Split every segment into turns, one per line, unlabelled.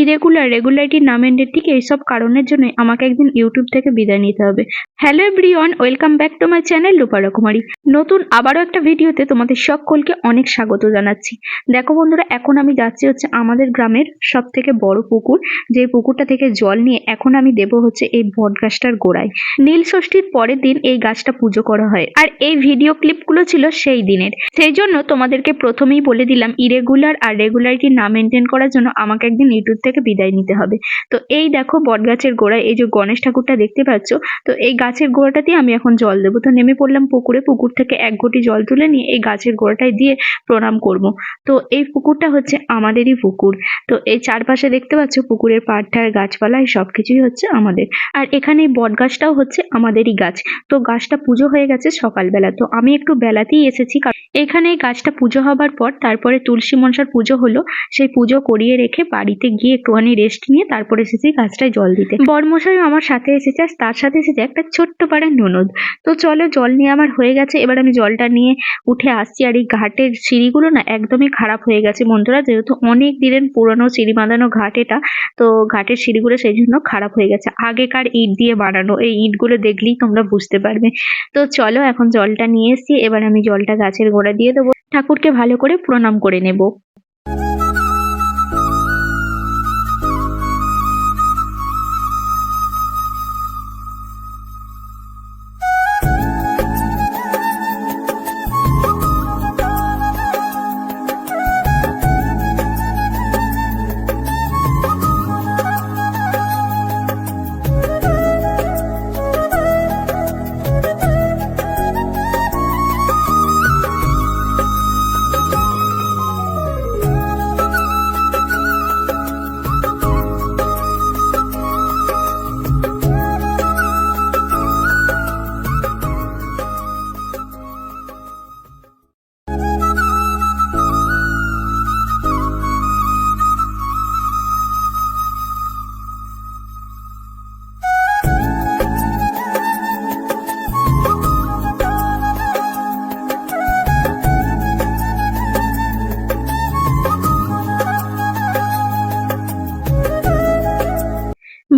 Irregular regularity না maintain ঠিক এইসব কারণের জন্য আমাকে একদিন ইউটিউব থেকে বিদায় নিতে হবে। Hello everyone welcome back to my channel Rupa রকুমারি নতুন আবারও একটা ভিডিওতে তোমাদের সকলকে অনেক স্বাগত জানাচ্ছি। দেখো বন্ধুরা, এখন আমি যাচ্ছি হচ্ছে আমাদের গ্রামের সব থেকে বড় পুকুর। যে পুকুরটা থেকে জল নিয়ে এখন আমি দেব হচ্ছে এই বট গাছটার গোড়ায়। নীল ষষ্ঠীর পরের দিন এই গাছটা পুজো করা হয়। আর এই ভিডিও ক্লিপগুলো ছিল সেই দিনের। সেই জন্য তোমাদেরকে প্রথমেই বলে দিলাম ইরেগুলার আর রেগুলারিটি না মেনটেন করার জন্য আমাকে একদিন ইউটিউব থেকে বিদায় নিতে হবে। তো এই দেখো বট গাছের গোড়ায় এই যে গণেশ ঠাকুরটা দেখতে পাচ্ছ, তো এই গাছের গোড়াটাতে আমি এখন জল দেবো। তো নেমে পড়লাম পুকুরে, পুকুর থেকে এক ঘটি জল তুলে নিয়ে এই গাছের গোড়াটায় দিয়ে প্রণাম করব। তো এই পুকুরটা হচ্ছে আমাদেরই পুকুর। তো এই চারপাশে দেখতে পাচ্ছ পুকুরের পাড়ঠার গাছপালা, এই সব কিছুই হচ্ছে আমাদের। আর এখানে বট গাছটাও হচ্ছে আমাদেরই গাছ। তো গাছটা পুজো হয়ে গেছে সকালবেলা। তো আমি একটু বেলাতেই এসেছি এখানে এই গাছটা পুজো হবার পর তারপরে তুলসী মনসার পুজো হলো। সেই পুজো করিয়ে রেখে বাড়িতে গিয়ে একটুখানি রেস্ট নিয়ে তারপর এসেছি গাছটায় জল দিতে। বরমশাই আমার সাথে এসেছে, আর তার সাথে এসেছে একটা ছোট্ট পাড়ার ননদ। তো চলো জল নিয়ে আমার হয়ে গেছে, এবার আমি জলটা নিয়ে উঠে আসছি। আর এই ঘাটের সিঁড়িগুলো না একদমই খারাপ হয়ে গেছে বন্ধুরা, যেহেতু অনেক দিনের পুরনো সিঁড়ি বাঁধানো ঘাট এটা, তো ঘাটের সিঁড়িগুলো সেই জন্য খারাপ হয়ে গেছে। আগেকার ইট দিয়ে বানানো, এই ইটগুলো দেখলেই তোমরা বুঝতে পারবে। তো চলো এখন জলটা নিয়ে এসছি, এবার আমি জলটা গাছের গোড়া দিয়ে দেবো। ঠাকুরকে ভালো করে প্রণাম করে নেব।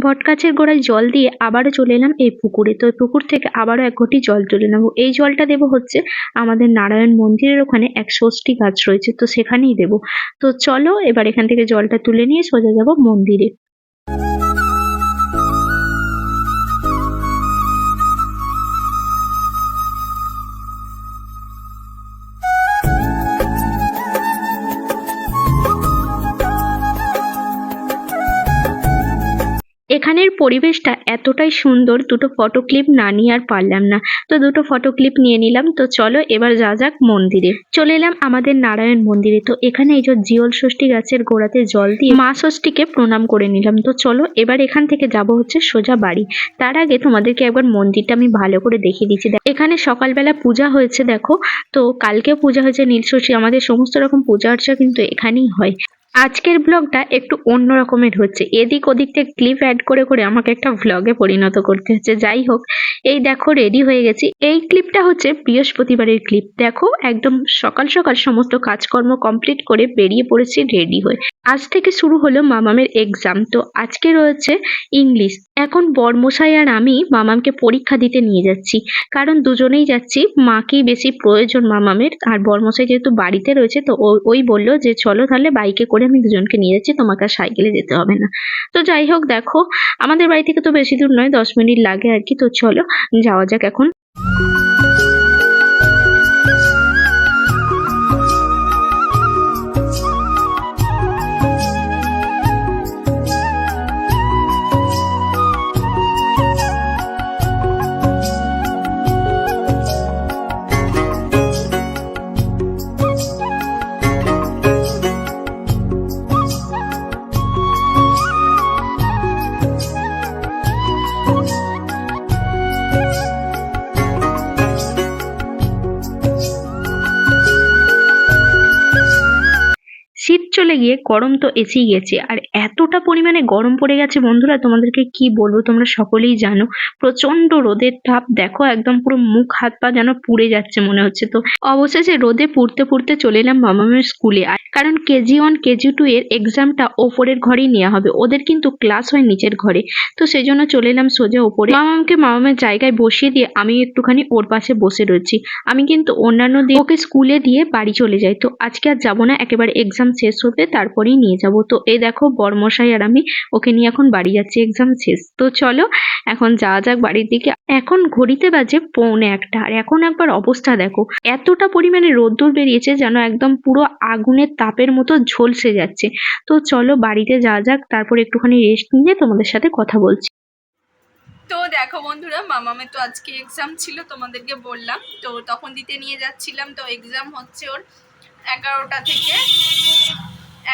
বটগাছের গোড়ায় জল দিয়ে আবারও চলে এলাম এই পুকুরে। তো পুকুর থেকে আবারও এক ঘটি জল তুলে নেব। এই জলটা দেব হচ্ছে আমাদের নারায়ণ মন্দিরের ওখানে এক ষষ্ঠী গাছ রয়েছে, তো সেখানেই দেব। তো চলো এবার এখান থেকে জলটা তুলে নিয়ে সোজা যাব মন্দিরে। এখানের পরিবেশটা এতটাই সুন্দর, দুটো ফটো ক্লিপ না নিয়ে আর পারলাম না। তো দুটো ফটো ক্লিপ নিয়ে নিলাম, তো চলো এবার যা যাক মন্দিরে। চলে এলাম আমাদের নারায়ণ মন্দিরে। তো এখানে এই যে জিওল ষষ্ঠী গাছের গোড়াতে জল দিয়ে মা ষষ্ঠীকে প্রণাম করে নিলাম। তো চলো এবার এখান থেকে যাব হচ্ছে সোজা বাড়ি। তার আগে তোমাদেরকে একবার মন্দিরটা আমি ভালো করে দেখিয়ে দিচ্ছি। এখানে সকালবেলা পূজা হয়েছে, দেখো। তো কালকেও পূজা হয়েছে, নীল ষষ্ঠী। আমাদের সমস্ত রকম পূজা অর্চা কিন্তু এখানেই হয়। আজকের ব্লগটা একটু অন্য রকমের হচ্ছে। এদিক ওদিক থেকে ক্লিপ অ্যাড করে করে আমাকে একটা ভ্লগে পরিণত করতে হচ্ছে। যাই হোক, এই দেখো রেডি হয়ে গেছি। এই ক্লিপটা হচ্ছে বৃহস্পতিবারের ক্লিপ দেখো, একদম সকাল সকাল সমস্ত কাজকর্ম কমপ্লিট করে বেরিয়ে পড়েছি রেডি হয়ে। আজ থেকে শুরু হলো মামামের এক্সাম তো আজকে রয়েছে ইংলিশ এখন বর্মশাই আর আমি মামামকে পরীক্ষা দিতে নিয়ে যাচ্ছি। কারণ দুজনেই যাচ্ছি, মাকেই বেশি প্রয়োজন মামামের। আর বর্মশাই যেহেতু বাড়িতে রয়েছে, তো ওই বলল যে, চলো তাহলে বাইকে করে আমি দুজনকে নিয়ে যাচ্ছি, তোমাকে আর সাইকেলে যেতে হবে না। তো যাই হোক, দেখো, আমাদের বাড়ি থেকে তো বেশি দূর নয়, দশ মিনিট লাগে আর কি। তো চলো, যাওয়া যাক এখন। গিয়ে গরম তো এসেই গেছে। আর এতটা পরিমাণে গরম পড়ে গেছে বন্ধুরা, তোমাদেরকে কি বলব? তোমরা সকলেই জানো প্রচণ্ড রোদের তাপ। দেখো, একদম পুরো মুখ, হাত, পা যেন পুড়ে যাচ্ছে মনে হচ্ছে। তো অবশেষে রোদে পুড়তে পুড়তে চলে এলাম মামামের স্কুলে। আর কারণ কেজি ওয়ান, কেজি টু এর এক্সামটা ওপরের ঘরেই নেওয়া হবে। ওদের কিন্তু ক্লাস হয় নিচের ঘরে। তো সেই জন্য চলে এলাম সোজা ওপরে। মামামকে মামামের জায়গায় বসিয়ে দিয়ে আমি একটুখানি ওর পাশে বসে রয়েছি। আমি কিন্তু অন্যান্য দিন ওকে স্কুলে দিয়ে বাড়ি চলে যাই। তো আজকে আর যাব না, একেবারে এক্সাম শেষ হবে তারপরেই নিয়ে যাব। তো এই দেখো বর্মশাই আর আমি ওকে নিয়ে এখন বাড়ি যাচ্ছি এক্সাম শেষ। তো চলো এখন যাওয়া যাক বাড়ির দিকে। এখন ঘড়িতে বাজে পৌনে একটা। আর এখন একবার অবস্থা দেখো, এতটা পরিমাণে রোদ্দুর বেরিয়েছে যেন একদম পুরো আগুনের তাপের মতো ঝলসে যাচ্ছে। তো চলো বাড়িতে যাওয়া যাক, তারপর একটুখানি রেস্ট নিয়ে তোমাদের সাথে কথা বলছি।
তো দেখো বন্ধুরা, মামামের তো আজকে এক্সাম ছিল, তোমাদেরকে বললাম। তো তখন দিতে নিয়ে যাচ্ছিলাম, তো এক্সাম হচ্ছে ওর এগারোটা থেকে।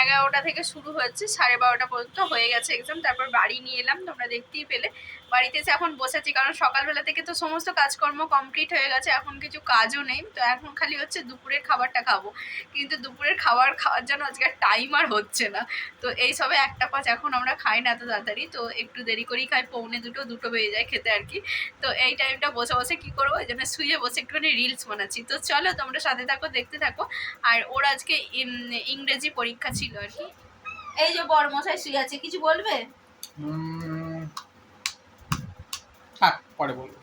এগারোটা থেকে শুরু হয়েছে, সাড়ে বারোটা পর্যন্ত হয়ে গেছে এক্সাম তারপর বাড়ি নিয়ে এলাম, তোমরা দেখতেই পেলে। বাড়িতে এসে এখন বসেছি, কারণ সকালবেলা থেকে তো সমস্ত কাজকর্ম কমপ্লিট হয়ে গেছে, এখন কিছু কাজও নেই। তো এখন খালি হচ্ছে দুপুরের খাবারটা খাব। কিন্তু দুপুরের খাবার খাওয়ার জন্য আজকে টাইম আর হচ্ছে না। তো এই সবে একটা পাঁচ এখন আমরা খাই না এত তাড়াতাড়ি। তো একটু দেরি করেই খাই, পৌনে দুটো দুটো বেজে যায় খেতে আর কি। তো এই টাইমটা বসে বসে কী করব? এই জন্য শুয়ে বসে একটুখানি রিলস বানাচ্ছি। তো চলো তোমরা সাথে থাকো, দেখতে থাকো। আর ওর আজকে ইংরেজি পরীক্ষা আর কি। এই যে বড় মশাই শুয়ে আছে কিছু বলবে?
থাক পরে বলব।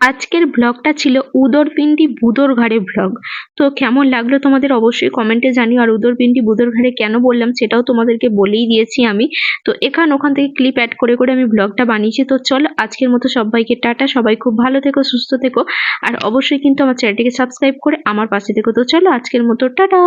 আজকের ব্লগটা ছিল উদরপিন্ডি বুদর ঘাড়ে ব্লগ তো কেমন লাগল তোমাদের অবশ্যই কমেন্টে জানিও। আর উদর উদরপিন্ডি বুদর ঘাড়ে কেন বললাম সেটাও তোমাদেরকে বলেই দিয়েছি আমি। তো এখান ওখান থেকে ক্লিপ অ্যাড করে করে আমি ব্লগটা বানিয়েছি। তো চলো আজকের মতো সবাইকে টাটা, সবাই খুব ভালো থেকো, সুস্থ থেকো। আর অবশ্যই কিন্তু আমার চ্যানেলটিকে সাবস্ক্রাইব করে আমার পাশে থেকো। তো চলো আজকের মতো, টাটা!